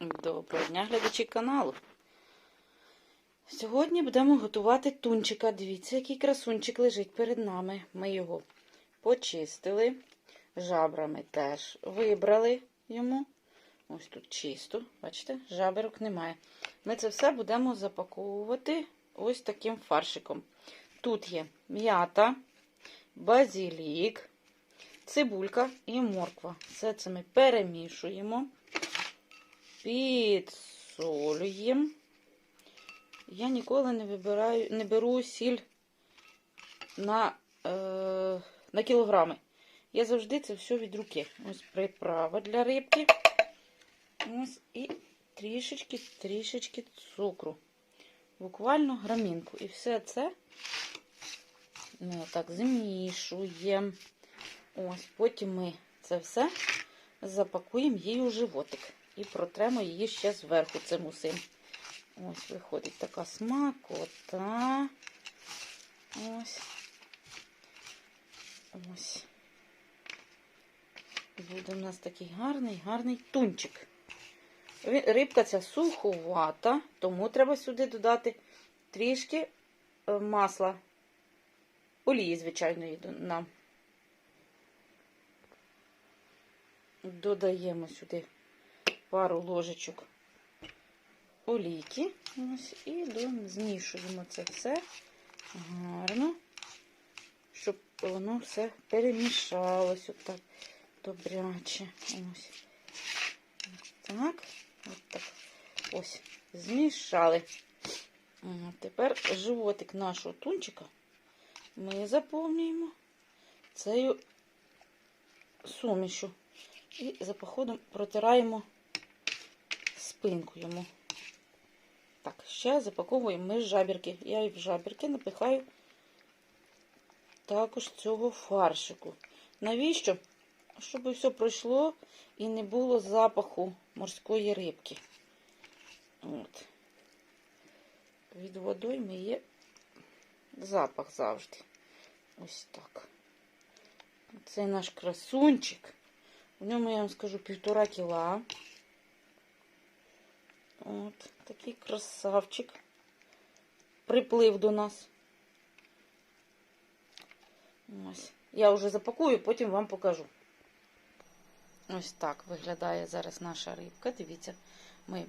Доброго дня, глядачі каналу. Сьогодні будемо готувати тунчика. Дивіться, який красунчик лежить перед нами. Ми його почистили, жабрами теж вибрали йому. Ось тут чисто, бачите, жаберок немає. Ми це все будемо запаковувати ось таким фаршиком. Тут є м'ята, базилік, цибулька і морква. Все це ми перемішуємо підсолюємо. Я ніколи не вибираю, не беру сіль на, е, на кілограми. Я завжди це все від руки. Ось приправа для рибки. Ось і трішечки, трішечки цукру. Буквально грамінку. І все це ми отак змішуємо. Ось, потім ми це все запакуємо їй у животик. І протремо її ще зверху цим усім. Ось виходить така смакота. Ось. Ось. Буде у нас такий гарний, гарний тунчик. Рибка ця суховата, тому треба сюди додати трішки е, масла. Олії, звичайної до- нам. Додаємо сюди пару ложечок олійки. Ось, і змішуємо це все гарно, щоб воно все перемішалось отак добряче. Ось. Так, от так. Ось, змішали. Тепер животик нашого тунчика ми заповнюємо цією сумішу. І за походом протираємо спинку йому. Так, ще запаковуємо ми жабірки. Я і в жабірки напихаю також цього фаршику. Навіщо? Щоб все пройшло і не було запаху морської рибки. От. Від водойми є запах завжди. Ось так. Це наш красунчик. В ньому, я вам скажу, півтора кіла. От, такий красавчик. Приплив до нас. Ось. Я вже запакую, потім вам покажу. Ось так виглядає зараз наша рибка. Дивіться, ми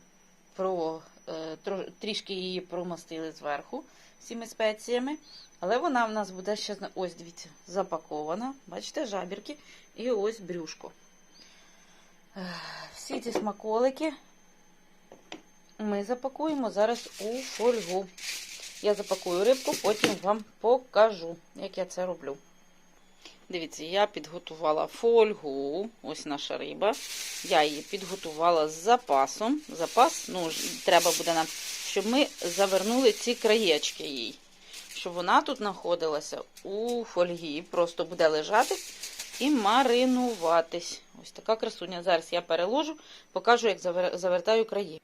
про, е, трішки її промастили зверху всіми спеціями. Але вона в нас буде ще, ось, дивіться, запакована. Бачите, жабірки. І ось брюшко. Всі ці смаколики ми запакуємо зараз у фольгу. Я запакую рибку, потім вам покажу, як я це роблю. Дивіться, я підготувала фольгу. Ось наша риба. Я її підготувала з запасом. Запас, ну, треба буде нам, щоб ми завернули ці краєчки їй. Щоб вона тут знаходилася у фольгі. Просто буде лежати і маринуватись. Ось така красуня. Зараз я переложу, покажу, як завертаю краї.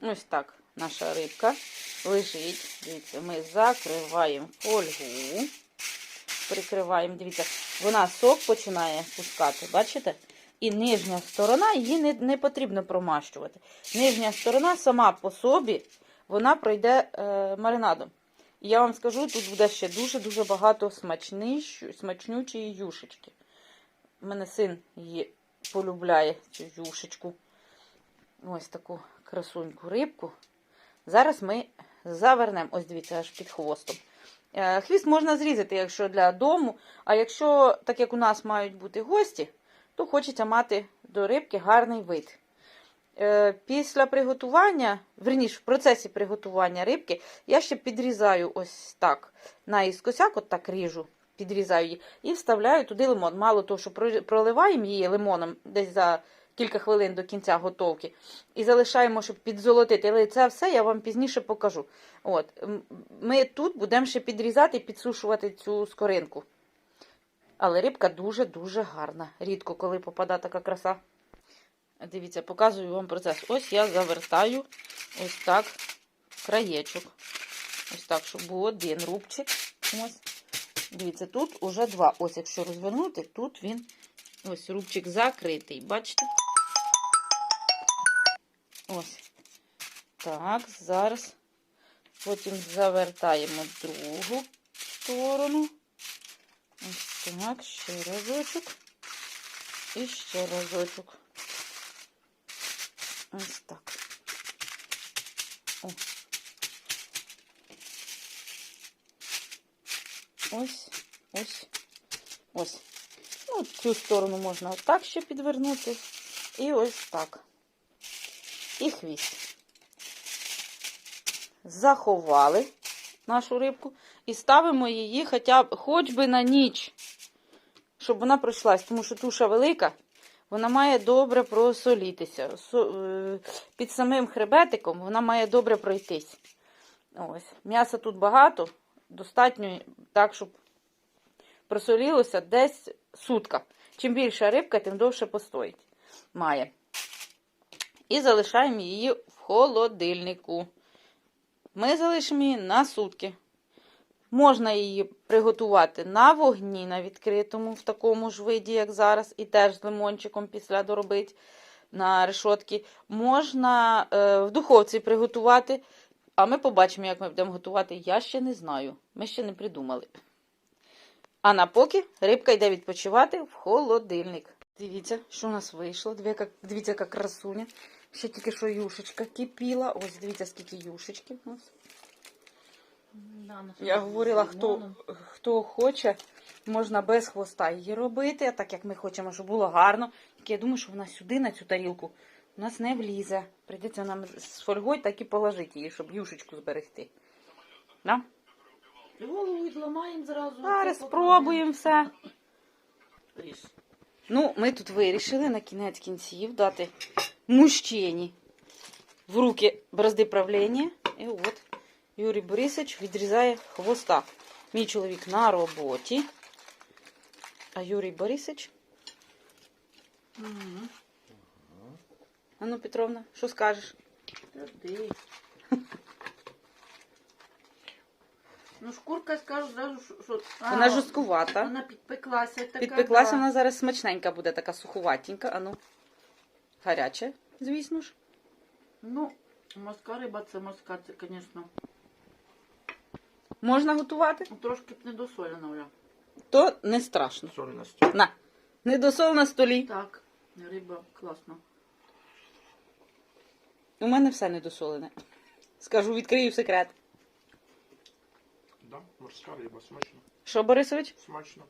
Ось так наша рибка лежить. Дивіться, ми закриваємо фольгу. Прикриваємо, дивіться, вона сок починає пускати, бачите? І нижня сторона її не, не потрібно промащувати. Нижня сторона сама по собі вона пройде е, маринадом. І я вам скажу, тут буде ще дуже-дуже багато смачнючої юшечки. У мене син її полюбляє, цю юшечку. Ось таку красуньку рибку. Зараз ми завернемо, ось дивіться, аж під хвостом. Е, Хвіст можна зрізати, якщо для дому. А якщо, так як у нас мають бути гості, то хочеться мати до рибки гарний вид. Е, Після приготування, верніше, в процесі приготування рибки, я ще підрізаю ось так наїскосяк, от так ріжу, підрізаю її і вставляю туди лимон. Мало того, що проливаємо її лимоном десь за кілька хвилин до кінця готовки. І залишаємо, щоб підзолотити. Але це все я вам пізніше покажу. От, Ми тут будемо ще підрізати і підсушувати цю скоринку. Але рибка дуже-дуже гарна. Рідко, коли попадає така краса. Дивіться, показую вам процес. Ось я завертаю ось так краєчок. Ось так, щоб був один рубчик. Ось. Дивіться, тут уже два. Ось, якщо розвернути, тут він ось рубчик закритий. Бачите? Ось. Так, зараз. Потім завертаємо другу сторону. Ось так, ще разочок. І ще разочок. Ось так. О. Ось, ось, ось. Ну, цю сторону можна отак ще підвернути. І ось так. І хвіст. Заховали нашу рибку і ставимо її хоча б хоч би на ніч, щоб вона пройшлась, тому що туша велика, вона має добре просолітися. Е, Під самим хребетиком вона має добре пройтись. Ось. М'яса тут багато, достатньо так, щоб просолілося десь сутка. Чим більша рибка, тим довше постоїть. Має. І залишаємо її в холодильнику. Ми залишимо її на сутки. Можна її приготувати на вогні, на відкритому, в такому ж виді, як зараз, і теж з лимончиком після доробити на решотки. Можна е, в духовці приготувати, а ми побачимо, як ми будемо готувати. Я ще не знаю. Ми ще не придумали. А на поки рибка йде відпочивати в холодильник. Дивіться, що у нас вийшло. Дивіться, як, яка красуня. Ще тільки що юшечка кипіла. Ось дивіться, скільки юшечки у нас. Я говорила, хто, хто хоче, можна без хвоста її робити, так як ми хочемо, щоб було гарно. Тільки я думаю, що вона сюди, на цю тарілку, у нас не влізе. Прийдеться нам з фольгою так і положити її, щоб юшечку зберегти. Да? Голову відламаємо зразу. Зараз спробуємо все. Ну, ми тут вирішили на кінець кінців дати мужчині в руки бразди правління. І от Юрій Борисович відрізає хвоста. Мій чоловік на роботі. А Юрій Борисович. Мгм. Ану, Петровна, що скажеш? Туди. Ну, шкурка, скажу зразу, що... Вона жорсткувата. Вона підпеклася. Така, Підпеклася, да. вона зараз смачненька буде, така сухуватенька. Ану. Гаряча, звісно ж. Ну, морська риба, це морська, це, звісно, Можна готувати, трошки б недосолена вже. то не страшно. Сольності. На. Недосол на столі. Так, риба класна. У мене все недосолене. Скажу, відкрию секрет. Да, морська риба, смачно. Що, Борисович? Смачно.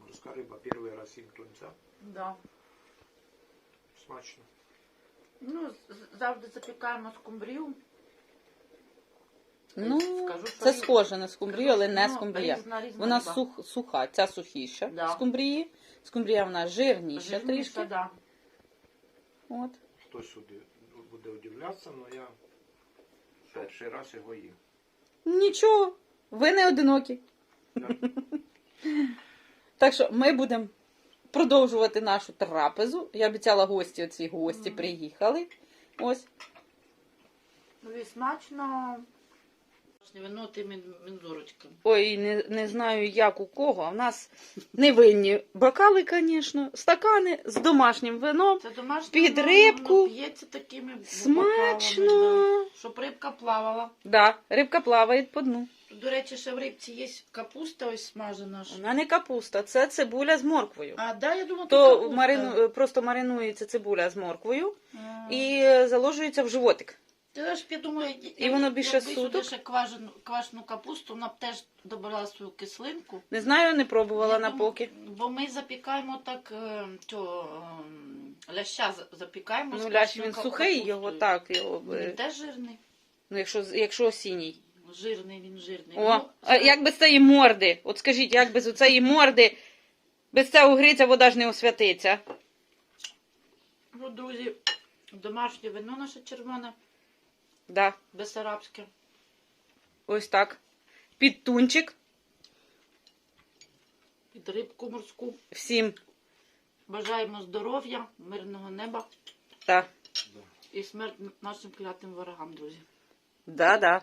Морська риба, перший раз їм тунця. Да. Смачно. Ну, з- завжди запікаємо скумбрію. Ну, Скажу, що це схоже на скумбрію, але не Ну, скумбрія. різна- різна Вона риба. сух, суха, ця сухіша Да. скумбрії. Скумбрія вона жирніша Жирніша, трішки. да. От. Хтось сюди буде удивлятися, але я перший раз його їм. Нічого, ви не одинокі. Так що ми будемо продовжувати нашу трапезу. Я обіцяла гості, оці гості приїхали. Ось. Ну і смачно. Вино тими мензурочками. Ой, не, не знаю, як у кого. А в нас невинні бокали, звісно, стакани з домашнім вином. Це домашнє Під воно, рибку. воно п'ється такими бокалами, Смачно. да. Щоб рибка плавала. Да, рибка плаває по дну. Тут, До речі, ще в рибці є капуста ось смажена. ж. Вона не капуста, це цибуля з морквою. А, да, я думала, То капуста. марину, просто маринується цибуля з морквою А. і заложується в животик. Ти ж, я думаю, І воно більше якби сюди суток? ще квашену, квашену капусту, вона б теж додала свою кислинку. Не знаю, не пробувала Я на думаю, поки. Бо ми запікаємо так, е, цього, е, ляща за- запікаємо. з Ну, лящ квашеною він сухий, капустою. його так. Його, Він е, теж жирний. ну, якщо, якщо осінній. Жирний, він жирний. О, Ну, а як без цієї морди? От скажіть, як без цієї морди, без цього гриця вода ж не освятиться. Ну, друзі, домашнє вино наше червоне, Да, бесарабське. ось так. Під тунчик. Під рибку морську. Всім. Бажаємо здоров'я, мирного неба Да. і смерть нашим клятим ворогам, друзі. Да, да.